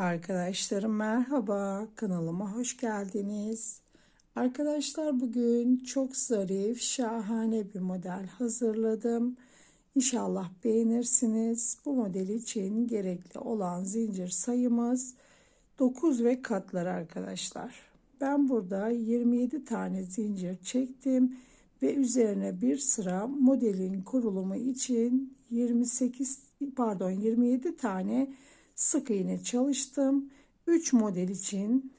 Arkadaşlarım merhaba, kanalıma hoş geldiniz. Arkadaşlar bugün çok zarif, şahane bir model hazırladım. İnşallah beğenirsiniz. Bu model için gerekli olan zincir sayımız 9 ve katlar arkadaşlar. Ben burada 27 tane zincir çektim ve üzerine bir sıra modelin kurulumu için 28 pardon 27 tane sık iğne çalıştım. 3 model için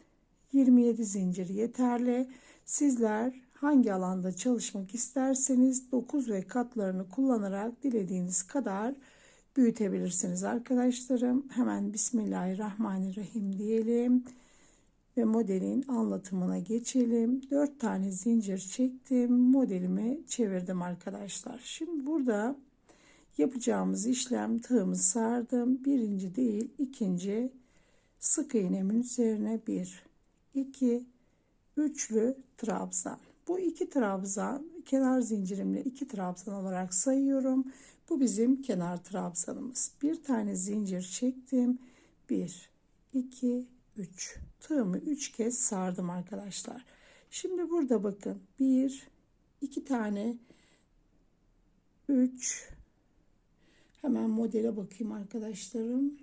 27 zincir yeterli. Sizler hangi alanda çalışmak isterseniz 9 ve katlarını kullanarak dilediğiniz kadar büyütebilirsiniz arkadaşlarım. Hemen Bismillahirrahmanirrahim diyelim ve modelin anlatımına geçelim. 4 tane zincir çektim. Modelimi çevirdim arkadaşlar. Şimdi burada yapacağımız işlem tığımı sardım. Birinci değil ikinci sık iğnemin üzerine bir, iki, üçlü trabzan. Bu iki trabzan kenar zincirimle iki trabzan olarak sayıyorum. Bu bizim kenar trabzanımız. Bir tane zincir çektim. Bir, iki, üç. Tığımı üç kez sardım arkadaşlar. Şimdi burada bakın. Bir, iki tane, üç, Hemen modele bakayım arkadaşlarım.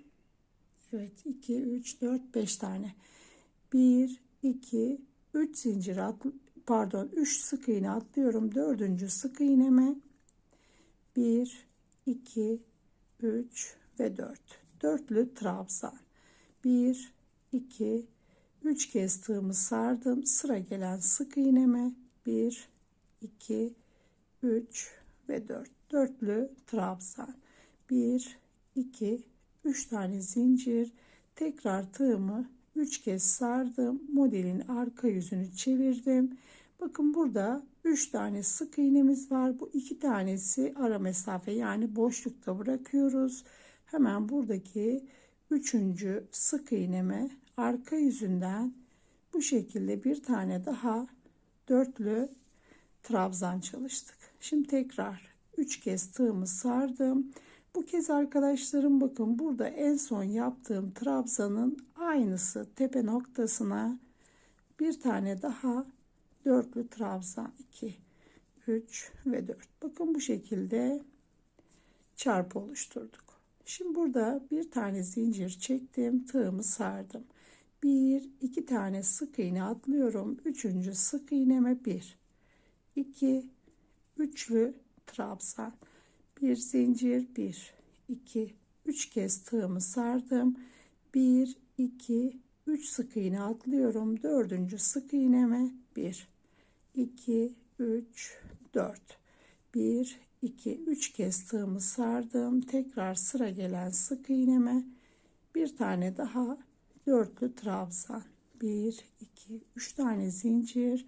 Evet 2, 3, 4, 5 tane. 1, 2, 3 zincir at, pardon 3 sık iğne atlıyorum. Dördüncü sık iğneme 1, 2, 3 ve 4. Dörtlü trabzan. 1, 2, 3 kez tığımı sardım. Sıra gelen sık iğneme 1, 2, 3 ve 4. Dörtlü trabzan. 1 2 3 tane zincir. Tekrar tığımı 3 kez sardım. Modelin arka yüzünü çevirdim. Bakın burada 3 tane sık iğnemiz var. Bu iki tanesi ara mesafe yani boşlukta bırakıyoruz. Hemen buradaki üçüncü sık iğneme arka yüzünden bu şekilde bir tane daha dörtlü trabzan çalıştık. Şimdi tekrar 3 kez tığımı sardım bu kez arkadaşlarım bakın burada en son yaptığım trabzanın aynısı tepe noktasına bir tane daha dörtlü trabzan 2 3 ve 4 bakın bu şekilde çarpı oluşturduk. Şimdi burada bir tane zincir çektim tığımı sardım. Bir iki tane sık iğne atlıyorum. Üçüncü sık iğneme bir iki üçlü trabzan bir zincir bir iki üç kez tığımı sardım. Bir iki üç sık iğne atlıyorum. Dördüncü sık iğneme. Bir iki üç dört. Bir iki üç kez tığımı sardım. Tekrar sıra gelen sık iğneme. Bir tane daha dörtlü trabzan. Bir iki üç tane zincir.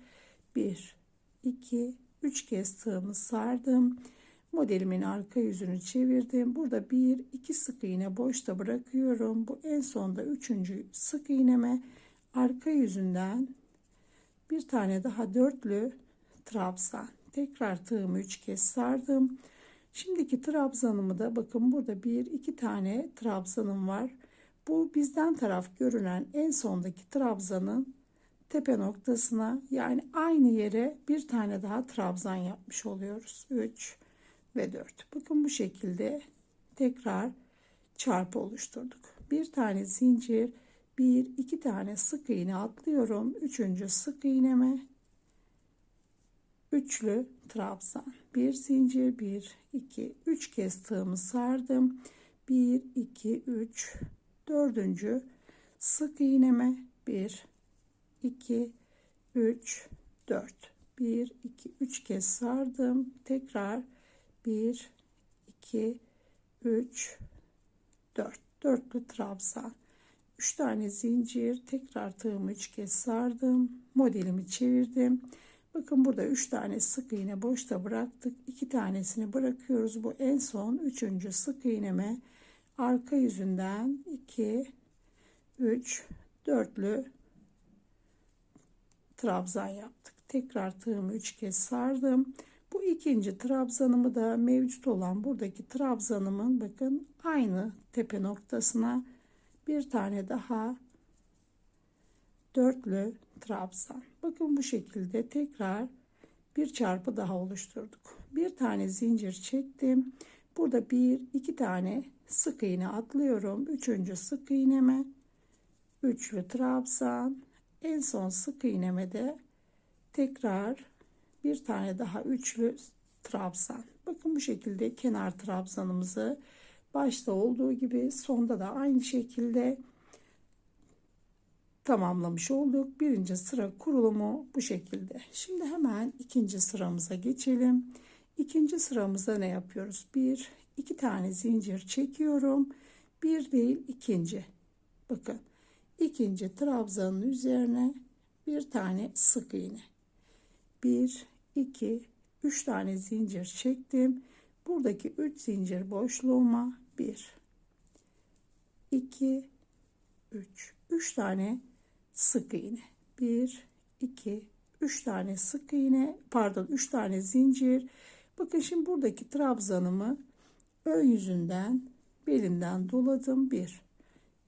Bir iki üç kez tığımı sardım modelimin arka yüzünü çevirdim. Burada bir iki sık iğne boşta bırakıyorum. Bu en sonda üçüncü sık iğneme arka yüzünden bir tane daha dörtlü trabzan. Tekrar tığımı üç kez sardım. Şimdiki trabzanımı da bakın burada bir iki tane trabzanım var. Bu bizden taraf görünen en sondaki trabzanın tepe noktasına yani aynı yere bir tane daha trabzan yapmış oluyoruz. 3 ve 4. Bakın bu şekilde tekrar çarpı oluşturduk. Bir tane zincir, bir iki tane sık iğne atlıyorum. Üçüncü sık iğneme üçlü trabzan. Bir zincir, bir, iki, üç kez tığımı sardım. Bir, iki, üç, dördüncü sık iğneme bir, iki, üç, dört. Bir, iki, üç kez sardım. Tekrar 1 2 3 4 dörtlü trabzan. 3 tane zincir tekrar tığımı 3 kez sardım modelimi çevirdim. Bakın burada 3 tane sık iğne boşta bıraktık. 2 tanesini bırakıyoruz. Bu en son 3. sık iğneme. Arka yüzünden 2 3 dörtlü trabzan yaptık. Tekrar tığımı 3 kez sardım ikinci trabzanımı da mevcut olan buradaki trabzanımın bakın aynı tepe noktasına bir tane daha dörtlü trabzan. Bakın bu şekilde tekrar bir çarpı daha oluşturduk. Bir tane zincir çektim. Burada bir iki tane sık iğne atlıyorum. Üçüncü sık iğneme üçlü trabzan. En son sık iğneme de tekrar bir tane daha üçlü trabzan. Bakın bu şekilde kenar trabzanımızı başta olduğu gibi sonda da aynı şekilde tamamlamış olduk. Birinci sıra kurulumu bu şekilde. Şimdi hemen ikinci sıramıza geçelim. İkinci sıramızda ne yapıyoruz? Bir, iki tane zincir çekiyorum. Bir değil ikinci. Bakın ikinci trabzanın üzerine bir tane sık iğne. Bir, iki, üç tane zincir çektim. Buradaki üç zincir boşluğuma bir, iki, üç. Üç tane sık iğne. 1 2 3 tane sık iğne, pardon 3 tane zincir. Bakın şimdi buradaki trabzanımı ön yüzünden belinden doladım. 1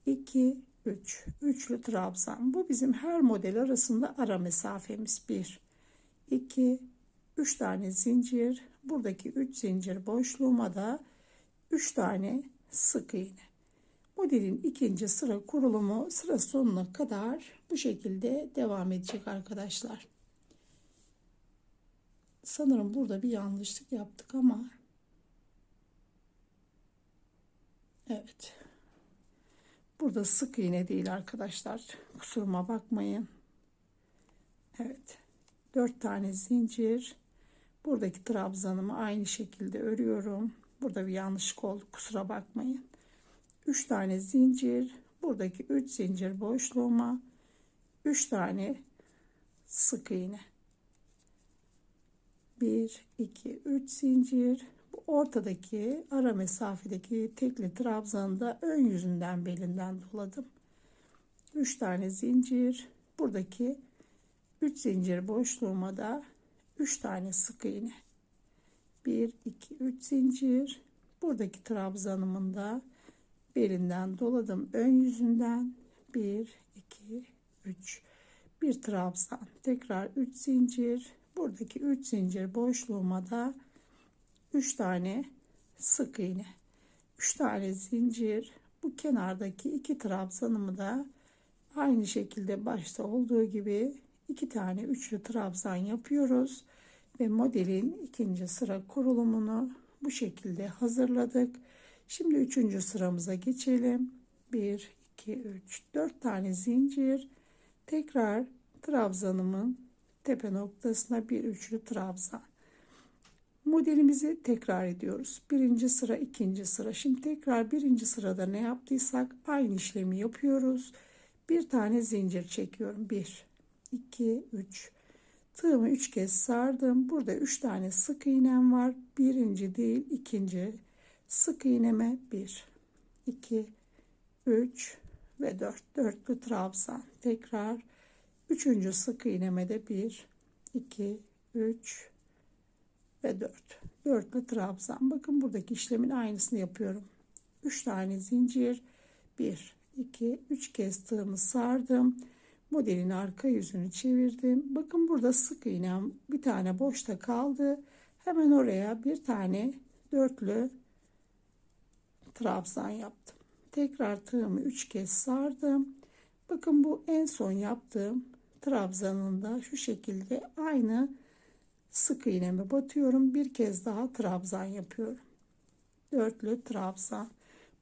2 3 üçlü trabzan. Bu bizim her model arasında ara mesafemiz. 1 2 3 tane zincir. Buradaki 3 zincir boşluğuma da 3 tane sık iğne. Modelin ikinci sıra kurulumu sıra sonuna kadar bu şekilde devam edecek arkadaşlar. Sanırım burada bir yanlışlık yaptık ama evet. Burada sık iğne değil arkadaşlar. Kusuruma bakmayın. Evet. Dört tane zincir. Buradaki trabzanımı aynı şekilde örüyorum. Burada bir yanlışlık oldu. Kusura bakmayın. 3 tane zincir buradaki 3 zincir boşluğuma 3 tane sık iğne 1 2 3 zincir bu ortadaki ara mesafedeki tekli trabzanı da ön yüzünden belinden doladım 3 tane zincir buradaki 3 zincir boşluğuma da 3 tane sık iğne. 1 2 3 zincir. Buradaki trabzanımın da belinden doladım. Ön yüzünden 1 2 3 bir trabzan tekrar 3 zincir. Buradaki 3 zincir boşluğuma da 3 tane sık iğne. 3 tane zincir. Bu kenardaki iki trabzanımı da aynı şekilde başta olduğu gibi iki tane üçlü trabzan yapıyoruz ve modelin ikinci sıra kurulumunu bu şekilde hazırladık. Şimdi üçüncü sıramıza geçelim. 1, 2, 3, 4 tane zincir. Tekrar trabzanımın tepe noktasına bir üçlü trabzan. Modelimizi tekrar ediyoruz. Birinci sıra, ikinci sıra. Şimdi tekrar birinci sırada ne yaptıysak aynı işlemi yapıyoruz. Bir tane zincir çekiyorum. 1, 2, 3. Tığımı 3 kez sardım. Burada 3 tane sık iğnem var. Birinci değil, ikinci. Sık iğneme 1 2 3 ve 4 dörtlü trabzan. Tekrar üçüncü sık iğneme de 1 2 3 ve 4 dörtlü trabzan. Bakın buradaki işlemin aynısını yapıyorum. 3 tane zincir. 1 2 3 kez tığımı sardım modelin arka yüzünü çevirdim bakın burada sık iğnem bir tane boşta kaldı hemen oraya bir tane dörtlü trabzan yaptım. Tekrar tığımı 3 kez sardım. Bakın bu en son yaptığım trabzanın da şu şekilde aynı sık iğnemi batıyorum. Bir kez daha trabzan yapıyorum. Dörtlü trabzan.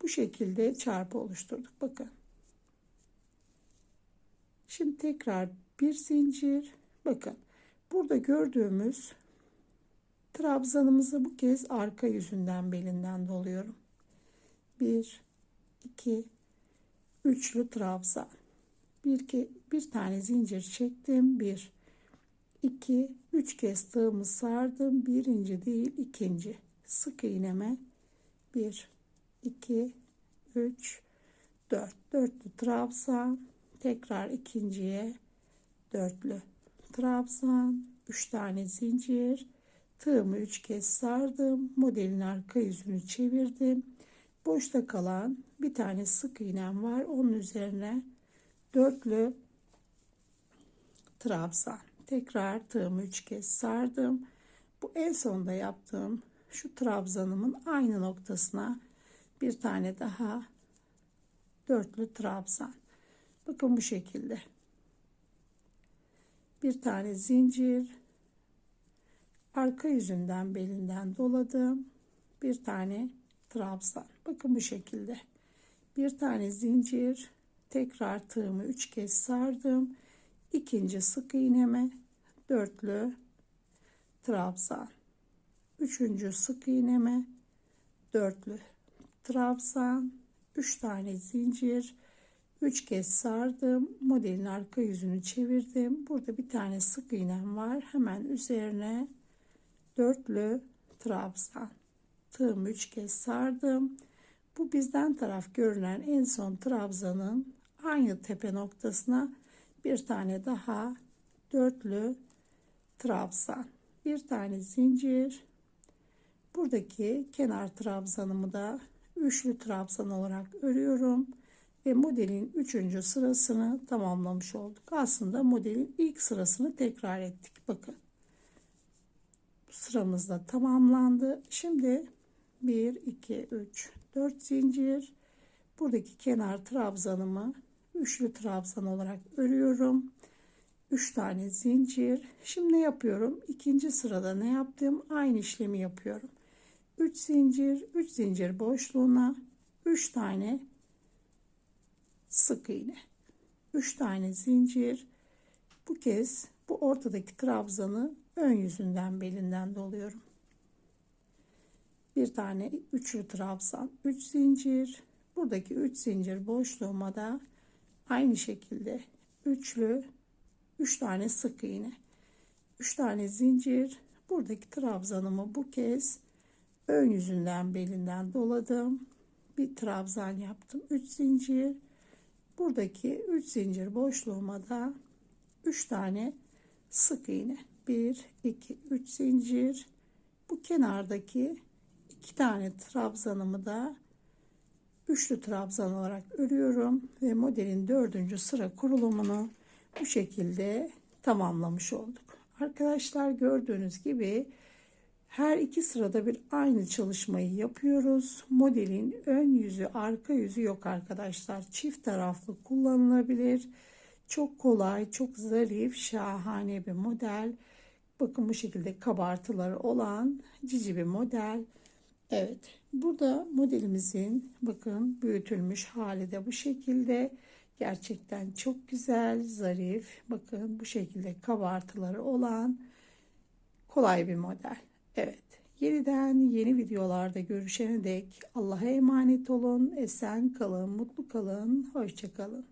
Bu şekilde çarpı oluşturduk. Bakın. Şimdi tekrar bir zincir. Bakın. Burada gördüğümüz trabzanımızı bu kez arka yüzünden belinden doluyorum. 1 2 üçlü trabzan. Bir, ke, bir tane zincir çektim. 1 2 3 kez tığımı sardım. Birinci değil, ikinci. Sık iğneme 1 2 3 4 dörtlü trabzan. Tekrar ikinciye dörtlü trabzan. 3 tane zincir. Tığımı 3 kez sardım. Modelin arka yüzünü çevirdim boşta kalan bir tane sık iğnem var. Onun üzerine dörtlü trabzan. Tekrar tığımı üç kez sardım. Bu en sonda yaptığım şu trabzanımın aynı noktasına bir tane daha dörtlü trabzan. Bakın bu şekilde. Bir tane zincir. Arka yüzünden belinden doladım. Bir tane trabzan. Bakın bu şekilde. Bir tane zincir. Tekrar tığımı üç kez sardım. İkinci sık iğneme dörtlü trabzan. Üçüncü sık iğneme dörtlü trabzan. Üç tane zincir. Üç kez sardım. Modelin arka yüzünü çevirdim. Burada bir tane sık iğnem var. Hemen üzerine dörtlü trabzan. Tığımı üç kez sardım. Bu bizden taraf görünen en son trabzanın aynı tepe noktasına bir tane daha dörtlü trabzan. Bir tane zincir. Buradaki kenar trabzanımı da üçlü trabzan olarak örüyorum ve modelin üçüncü sırasını tamamlamış olduk. Aslında modelin ilk sırasını tekrar ettik. Bakın. Sıramız da tamamlandı. Şimdi 1, 2, 3, 4 zincir. Buradaki kenar trabzanımı üçlü trabzan olarak örüyorum. 3 tane zincir. Şimdi ne yapıyorum? İkinci sırada ne yaptım? Aynı işlemi yapıyorum. 3 zincir, 3 zincir boşluğuna 3 tane sık iğne. 3 tane zincir. Bu kez bu ortadaki trabzanı ön yüzünden belinden doluyorum. Bir tane üçlü trabzan, 3 zincir. Buradaki 3 zincir boşluğuma da aynı şekilde üçlü 3 tane sık iğne. 3 tane zincir. Buradaki trabzanımı bu kez ön yüzünden belinden doladım. Bir trabzan yaptım. 3 zincir buradaki 3 zincir boşluğuma da 3 tane sık iğne 1 2 3 zincir bu kenardaki 2 tane trabzanımı da üçlü trabzan olarak örüyorum ve modelin dördüncü sıra kurulumunu bu şekilde tamamlamış olduk. Arkadaşlar gördüğünüz gibi her iki sırada bir aynı çalışmayı yapıyoruz. Modelin ön yüzü, arka yüzü yok arkadaşlar. Çift taraflı kullanılabilir. Çok kolay, çok zarif, şahane bir model. Bakın bu şekilde kabartıları olan cici bir model. Evet, burada modelimizin bakın büyütülmüş hali de bu şekilde. Gerçekten çok güzel, zarif. Bakın bu şekilde kabartıları olan kolay bir model. Evet. Yeniden yeni videolarda görüşene dek Allah'a emanet olun. Esen kalın, mutlu kalın. Hoşçakalın.